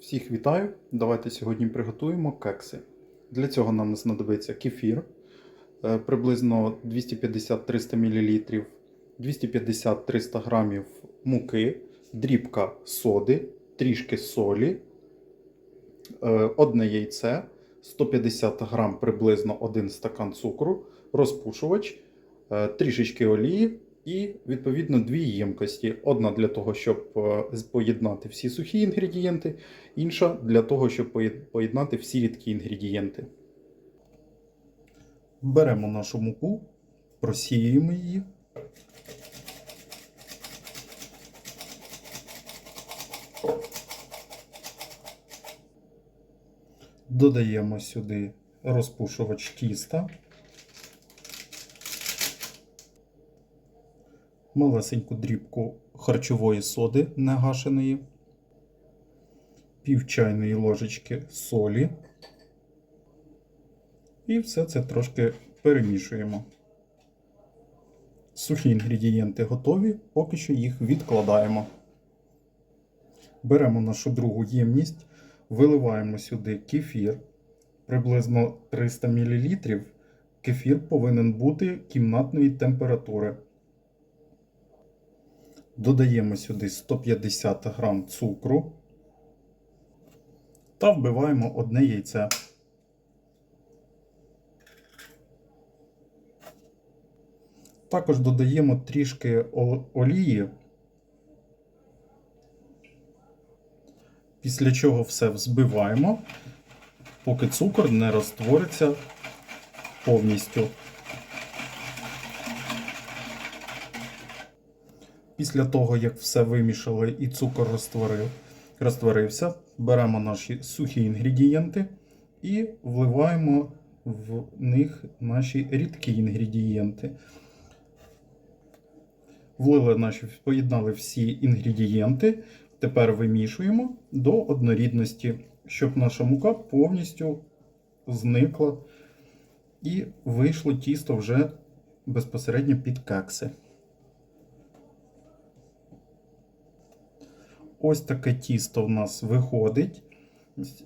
Всіх вітаю! Давайте сьогодні приготуємо кекси. Для цього нам знадобиться кефір е, приблизно 250-300 мл, 250-300 г муки, дрібка соди, трішки солі, е, одне яйце, 150 г приблизно 1 стакан цукру, розпушувач, е, трішечки олії і відповідно дві ємкості. Одна для того, щоб е, поєднати всі сухі інгредієнти, інша для того, щоб поєднати всі рідкі інгредієнти. Беремо нашу муку, просіюємо її. Додаємо сюди розпушувач тіста. Малесеньку дрібку харчової соди негашеної, пів чайної ложечки солі. І все це трошки перемішуємо. Сухі інгредієнти готові, поки що їх відкладаємо. Беремо нашу другу ємність, виливаємо сюди кефір, приблизно 300 мл. Кефір повинен бути кімнатної температури. Додаємо сюди 150 г цукру та вбиваємо одне яйце. Також додаємо трішки олії, після чого все взбиваємо, поки цукор не розтвориться повністю. Після того, як все вимішали і цукор розтворив, розтворився, беремо наші сухі інгредієнти і вливаємо в них наші рідкі інгредієнти. Влили наші, поєднали всі інгредієнти. Тепер вимішуємо до однорідності, щоб наша мука повністю зникла і вийшло тісто вже безпосередньо під кекси. Ось таке тісто в нас виходить.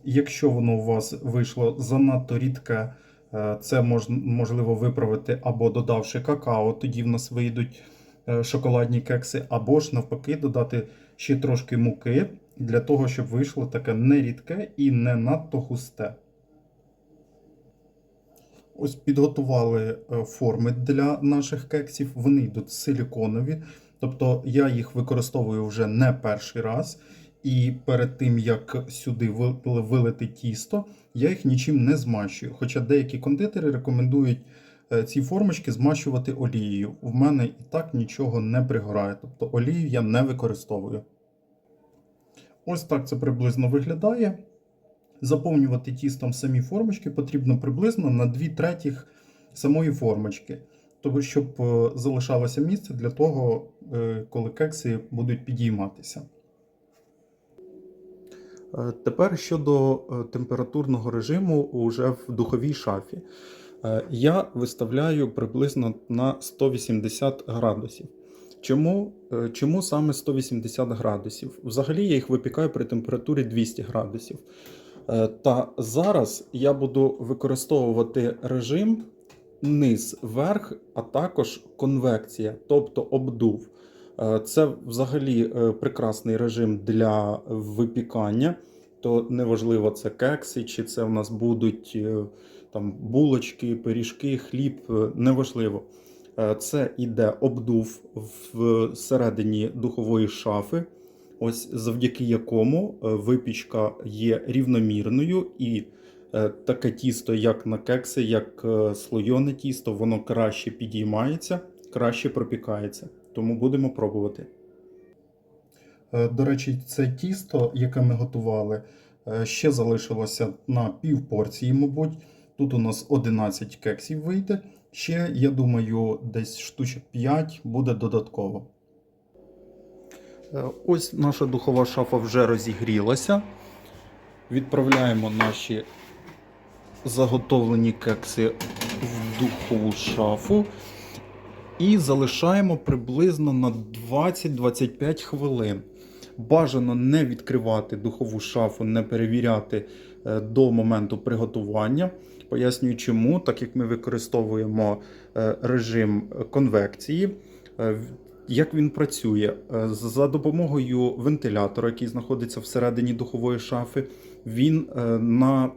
Якщо воно у вас вийшло занадто рідке, е, це мож, можливо виправити або додавши какао, тоді в нас вийдуть е, шоколадні кекси, або ж навпаки додати ще трошки муки для того, щоб вийшло таке не рідке і не надто густе. Ось підготували е, форми для наших кексів. Вони йдуть силіконові. Тобто я їх використовую вже не перший раз. І перед тим, як сюди вилити тісто, я їх нічим не змащую. Хоча деякі кондитери рекомендують е, ці формочки змащувати олією. В мене і так нічого не пригорає. Тобто олію я не використовую. Ось так це приблизно виглядає. Заповнювати тістом самі формочки потрібно приблизно на 2 третіх самої формочки. Тобто, щоб е, залишалося місце для того, е, коли кекси будуть підійматися. Е, Тепер щодо температурного режиму уже в духовій шафі. Я виставляю приблизно на 180 градусів. Чому, чому саме 180 градусів? Взагалі я їх випікаю при температурі 200 градусів. Та зараз я буду використовувати режим низ верх, а також конвекція, тобто обдув. Е, Це взагалі е, прекрасний режим для випікання. То неважливо, це кекси, чи це в нас будуть е, там булочки, пиріжки, хліб, неважливо. Це іде обдув всередині духової шафи, ось завдяки якому випічка є рівномірною і таке тісто, як на кекси, як е, слойоне тісто, воно краще підіймається, краще пропікається. Тому будемо пробувати. Е, До речі, це тісто, яке ми готували, е, ще залишилося на пів порції, мабуть. Тут у нас 11 кексів вийде. Ще, я думаю, десь штучок 5 буде додатково. Е, Ось наша духова шафа вже розігрілася. Відправляємо наші заготовлені кекси в духову шафу. І залишаємо приблизно на 20-25 хвилин. Бажано не відкривати духову шафу, не перевіряти е, до моменту приготування. Пояснюю чому, так як ми використовуємо е, режим конвекції. е, Як він працює? За допомогою вентилятора, який знаходиться всередині духової шафи, він на,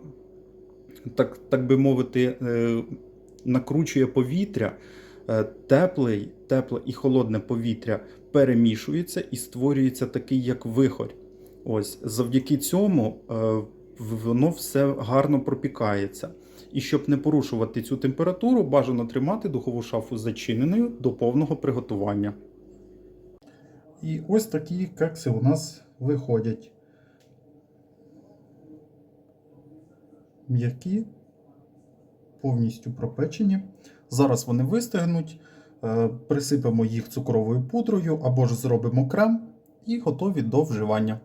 так, так би мовити, е, накручує повітря. Е, Теплий, тепле і холодне повітря перемішується і створюється такий як вихорь. Ось завдяки цьому е, воно все гарно пропікається. І щоб не порушувати цю температуру, бажано тримати духову шафу зачиненою до повного приготування. І ось такі кекси у нас виходять. М'які, повністю пропечені. Зараз вони вистигнуть, е, присипемо їх цукровою пудрою або ж зробимо крем і готові до вживання.